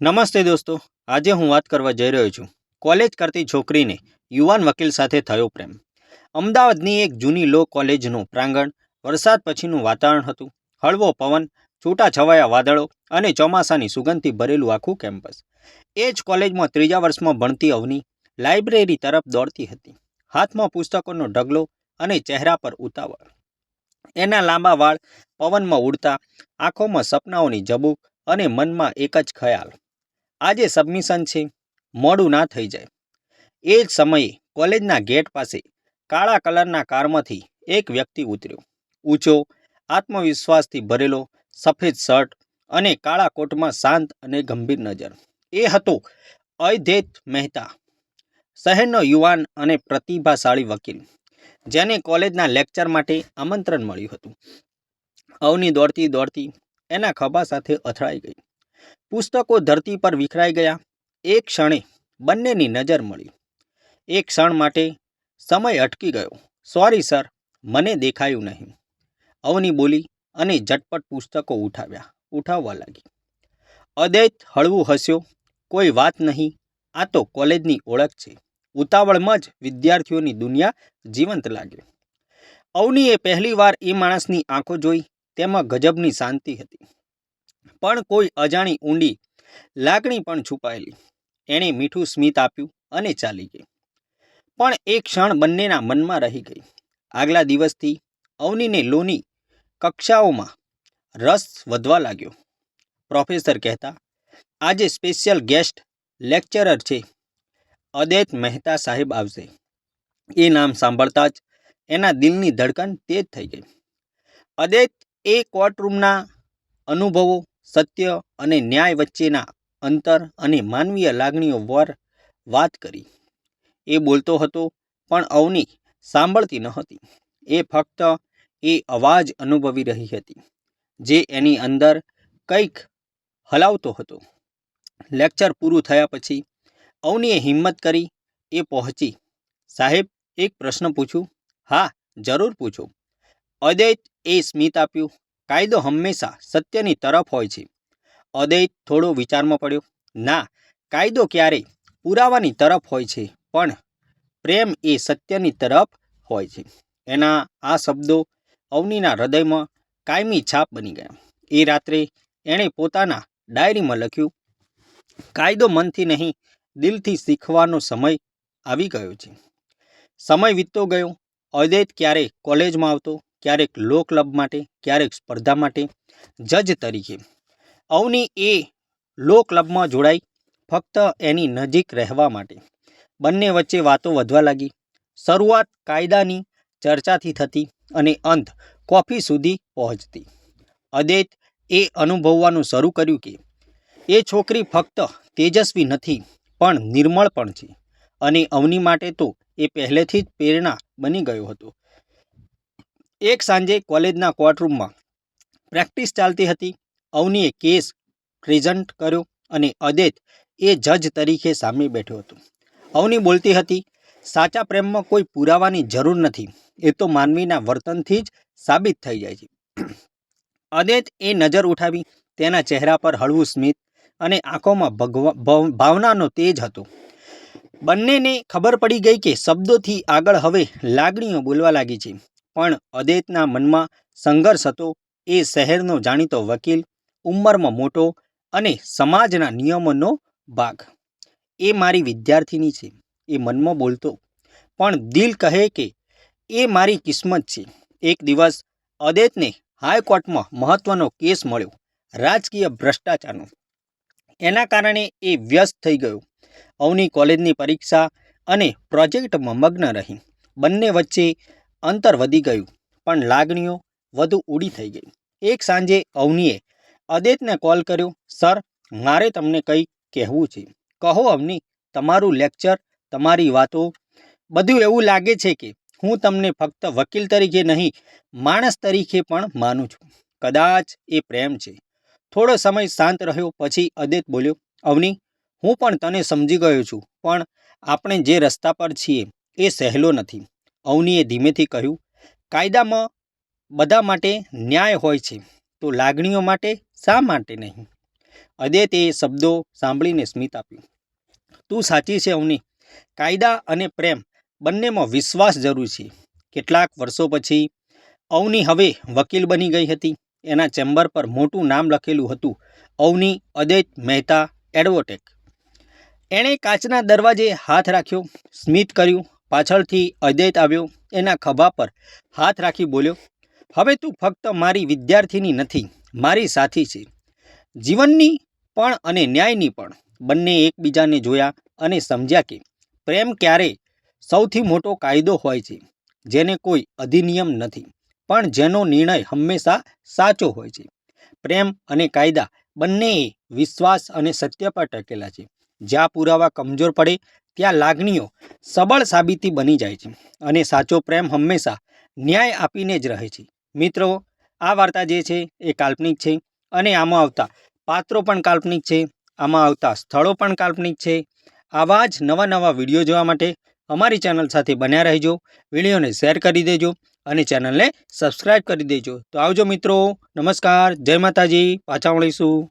નમસ્તે દોસ્તો, આજે હું વાત કરવા જઈ રહ્યો છું. કોલેજ કરતી છોકરીને યુવાન વકીલ સાથે થયો પ્રેમ. અમદાવાદની એક જૂની લો કોલેજનું પ્રાંગણ, વરસાદ પછીનું વાતાવરણ હતું. હળવો પવન, છૂટાછવાયા વાદળો અને ચોમાસાની સુગંધથી ભરેલું આખું કેમ્પસ. એ જ કોલેજમાં ત્રીજા વર્ષમાં ભણતી અવની લાઇબ્રેરી તરફ દોડતી હતી. હાથમાં પુસ્તકોનો ઢગલો અને ચહેરા પર ઉતાવળ. એના લાંબા વાળ પવનમાં ઉડતા, આંખોમાં સપનાઓની જબૂક અને મનમાં એક જ ખ્યાલ. આજે સબમિશન છે. મોડું ના થઈ જાય. એ જ સમયે કોલેજના ગેટ પાસે કાળા કલરના કારમાંથી એક વ્યક્તિ ઉતર્યો. ઊંચો, આત્મવિશ્વાસથી ભરેલો, સફેદ શર્ટ અને કાળા કોટમાં શાંત અને ગંભીર નજર. એ હતો અયધેત મહેતા, શહેરનો યુવાન અને પ્રતિભાશાળી વકીલ, જેને કોલેજના લેક્ચર માટે આમંત્રણ મળ્યું હતું. અવની દોડતી દોડતી એના ખભા સાથે અથડાઈ ગઈ. પુસ્તકો ધરતી પર વિખરાઈ ગયા. એક ક્ષણે બંનેની નજર મળી. એક ક્ષણ માટે સમય અટકી ગયો. સોરી, સર, મને દેખાયું નહીં. અવની બોલી અને ઝટપટ પુસ્તકો ઉઠાવ્યા. ઉઠાવવા લાગી. અદૈત હળવું હસ્યો. કોઈ વાત નહીં. આ તો કોલેજની ઓળખ છે. ઉતાવળમાં જ વિદ્યાર્થીઓની દુનિયા જીવંત લાગે. અવનીએ પહેલીવાર એ માણસની આંખો જોઈ. તેમાં ગજબની શાંતિ હતી. પણ કોઈ અજાણી ઊંડી લાગણી પણ છુપાયેલી. એણે મીઠું સ્મિત આપ્યું અને ચાલી ગઈ. પણ એ ક્ષણ બંનેના મનમાં રહી ગઈ. આગલા દિવસથી અવનીને લોની કક્ષાઓમાં રસ વધવા લાગ્યો. પ્રોફેસર કહેતા, આજે સ્પેશિયલ ગેસ્ટ લેક્ચરર છે, અદૈત મહેતા સાહેબ આવશે. એ નામ સાંભળતા જ એના દિલની ધડકન તેજ થઈ ગઈ. અદૈત, એ કોર્ટરૂમના અનુભવો સત્ય અને ન્યાય વચ્ચેના અંતર અને માનવીય લાગણીઓ પર વાત કરી. એ બોલતો હતો, પણ અવની સાંભળતી નહોતી એ ફક્ત એ અવાજ અનુભવી રહી હતી, જે એની અંદર કંઈક હલાવતો હતો. લેક્ચર પૂરું થયા પછી, અવનીએ હિંમત કરી, એ પહોંચી. સાહેબ, એક પ્રશ્ન પૂછું? હા, જરૂર પૂછો. અદૈત એ સ્મિત આપ્યું કાયદો હંમેશા સત્યની તરફ હોય છે. અદૈત થોડો વિચારમાં પડ્યો, ના, કાયદો ક્યારેય પુરાવાની તરફ હોય છે, પણ પ્રેમ એ સત્યની તરફ હોય છે. એના આ શબ્દો અવનીના હૃદયમાં કાયમી છાપ બની ગયા. એ રાત્રે એણે પોતાના ડાયરીમાં લખ્યું, કાયદો મનથી નહીં, દિલથી શીખવાનો સમય આવી ગયો છે. સમય વીતતો ગયો અદૈત ક્યારે કોલેજમાં આવતો ક્યારેક લો ક્લબ માટે, ક્યારેક સ્પર્ધા માટે, જજ તરીકે. અવની એ લો ક્લબમાં જોડાઈ, ફક્ત એની નજીક રહેવા માટે. બંને વચ્ચે વાતો વધવા લાગી. શરૂઆત કાયદાની ચર્ચાથી થતી અને અંત કોફી સુધી પહોંચતી. અદૈત એ અનુભવવાનું શરૂ કર્યું કે, એ છોકરી ફક્ત તેજસ્વી નથી, પણ નિર્મળ પણ છે. અને અવની માટે તો એ પહેલેથી જ પ્રેરણા બની ગયો હતો. એક સાંજે કોલેજના કોર્ટરૂમમાં પ્રેક્ટિસ ચાલતી હતી. અવનીએ કેસ પ્રેઝન્ટ કર્યો અને અદૈત એ જજ તરીકે સામે બેઠો હતો. અવની બોલતી હતી, સાચા પ્રેમમાં કોઈ પુરાવાની જરૂર નથી. એ તો માનવીના વર્તનથી જ સાબિત થઈ જાય છે. અદૈત એ નજર ઉઠાવી તેના ચહેરા પર હળવું સ્મિત અને આંખોમાં ભગવા, ભવ- ભાવનાનો તેજ હતો. બંનેને ખબર પડી ગઈ કે શબ્દોથી આગળ હવે લાગણીઓ બોલવા લાગી છે. પણ અદૈતના મનમાં સંઘર્ષ હતો એ શહેરનો જાણીતો વકીલ, ઉંમરમાં મોટો અને સમાજના નિયમોનો ભાગ. એ મારી વિદ્યાર્થીની છે, એ મનમાં બોલતો. પણ દિલ કહે કે એ મારી કિસ્મત છે. એક દિવસ અદૈતને હાઈકોર્ટમાં મહત્વનો કેસ મળ્યો, રાજકીય ભ્રષ્ટાચારનો. એના કારણે એ વ્યસ્ત થઈ ગયો. અવની કોલેજની પરીક્ષા અને પ્રોજેક્ટમાં મગ્ન રહી. બંને વચ્ચે અંતર વધી ગયું, પણ લાગણીઓ વધુ ઊડી થઈ ગઈ. એક સાંજે અવનીએ અદેતને કોલ કર્યો સર મારે તમને કંઈક કહેવું છે. કહો અવની, તમારું લેક્ચર તમારી વાતો. બધું એવું લાગે છે કે હું તમને ફક્ત વકીલ તરીકે નહીં, માણસ તરીકે પણ માનું છું. કદાચ એ પ્રેમ છે. થોડો સમય શાંત રહ્યો, પછી અદેત બોલ્યો, અવની, હું પણ તને સમજી ગયો છું, પણ આપણે જે રસ્તા પર છીએ એ સહેલો નથી. અવનીએ ધીમેથી કહ્યું, કાયદામાં બધા માટે ન્યાય હોય છે, તો લાગણીઓ માટે શા માટે નહીં? અદિતે એ શબ્દો સાંભળીને સ્મિત આપ્યું. તું સાચી છે અવની. કાયદા અને પ્રેમ બંનેમાં વિશ્વાસ જરૂર છે. કેટલાક વર્ષો પછી અવની હવે વકીલ બની ગઈ હતી. એના ચેમ્બર પર મોટું નામ લખેલું હતું, અવની અદૈત મહેતા એડવોટેક. એણે કાચના દરવાજે હાથ રાખ્યો, સ્મિત કર્યું પાછળથી અદૈત આવ્યો, એના ખભા પર હાથ રાખી બોલ્યો, હવે તું ફક્ત મારી વિદ્યાર્થીની નથી, મારી સાથી છે. જીવનની પણ અને ન્યાયની પણ. બંને એકબીજાને જોયા અને સમજ્યા કે પ્રેમ ક્યારે સૌથી મોટો કાયદો હોય છે, જેને કોઈ અધિનિયમ નથી, પણ જેનો નિર્ણય હંમેશા સાચો હોય છે. પ્રેમ અને કાયદા બંને વિશ્વાસ અને સત્ય પર ટકેલા છે. જ્યાં પુરાવા કમજોર પડે ત્યાં લાગણીઓ સબળ સાબિતી બની જાય છે અને સાચો પ્રેમ હંમેશા ન્યાય આપીને જ રહે છે. મિત્રો, આ વાર્તા જે છે એ કાલ્પનિક છે અને આમાં આવતા પાત્રો પણ કાલ્પનિક છે, આમાં આવતા સ્થળો પણ કાલ્પનિક છે. આવા જ નવા નવા વીડિયો જોવા માટે અમારી ચેનલ સાથે બન્યા રહેજો, વિડીયોને શેર કરી દેજો અને ચેનલને સબસ્ક્રાઈબ કરી દેજો. તો આવજો મિત્રો, નમસ્કાર, જય માતાજી, પાછા મળીશું.